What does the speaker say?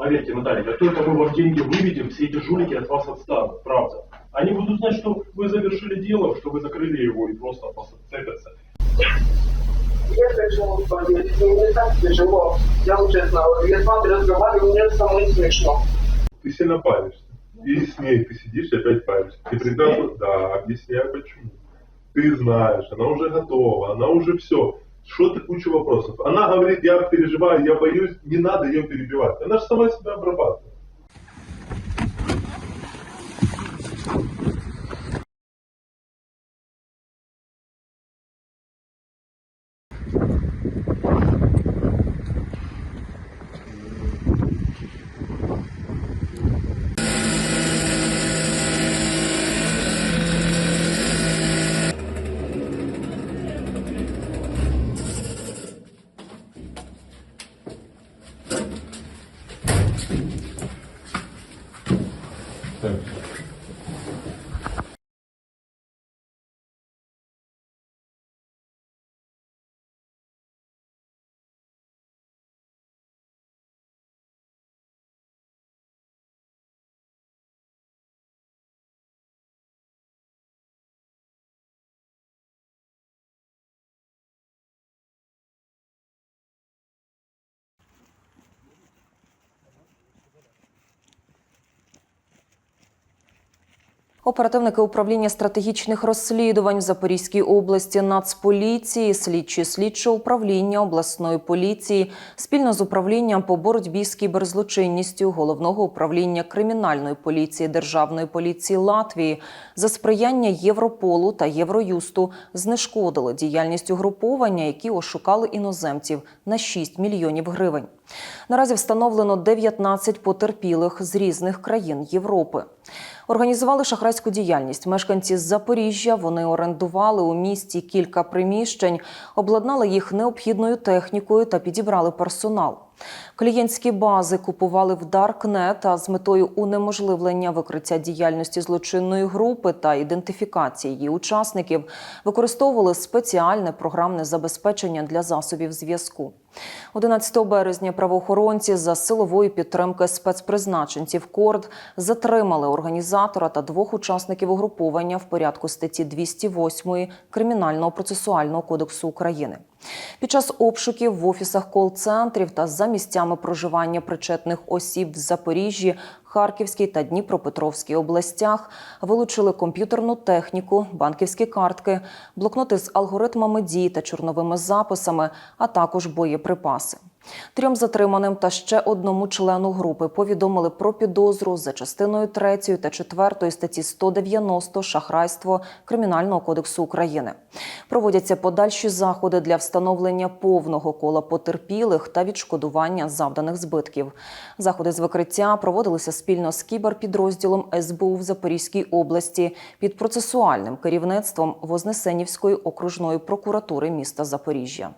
Поверьте, Наталья, как только мы вам деньги выведем, все эти жулики от вас отстанут, правда. Они будут знать, что вы завершили дело, что вы закрыли его и просто посцепятся. Я тяжело, поверьте, мне не так тяжело. Я вам честно я с вами разговариваю, мне самой смешно. Ты сильно паришься. И с ней ты сидишь и опять паришься. Ты прекрасно, да, объясняю почему. Ты знаешь, она уже готова, она уже все. Что ты куча вопросов? Она говорит, я переживаю, я боюсь, не надо ее перебивать. Она же сама себя обрабатывает. 对。Оперативники управління стратегічних розслідувань в Запорізькій області Нацполіції, слідчі слідчого управління обласної поліції спільно з управлінням по боротьбі з кіберзлочинністю головного управління кримінальної поліції Державної поліції Латвії за сприяння Європолу та Євроюсту знешкодили діяльність угруповання, які ошукали іноземців на 6 мільйонів гривень. Наразі встановлено 19 потерпілих з різних країн Європи. Організували шахрайську діяльність. Мешканці з Запоріжжя вони орендували у місті кілька приміщень, обладнали їх необхідною технікою та підібрали персонал. Клієнтські бази купували в Даркнет, а з метою унеможливлення викриття діяльності злочинної групи та ідентифікації її учасників використовували спеціальне програмне забезпечення для засобів зв'язку. 11 березня правоохоронці за силової підтримки спецпризначенців КОРД затримали організатора та двох учасників угруповання в порядку статті 208 Кримінального процесуального кодексу України. Під час обшуків в офісах кол-центрів та за місцями проживання причетних осіб в Запоріжжі, Харківській та Дніпропетровській областях вилучили комп'ютерну техніку, банківські картки, блокноти з алгоритмами дій та чорновими записами, а також боєприпаси. Трьом затриманим та ще одному члену групи повідомили про підозру за частиною 3 та 4 статті 190 шахрайство Кримінального кодексу України. Проводяться подальші заходи для встановлення повного кола потерпілих та відшкодування завданих збитків. Заходи з викриття проводилися спільно з кіберпідрозділом СБУ в Запорізькій області під процесуальним керівництвом Вознесенівської окружної прокуратури міста Запоріжжя.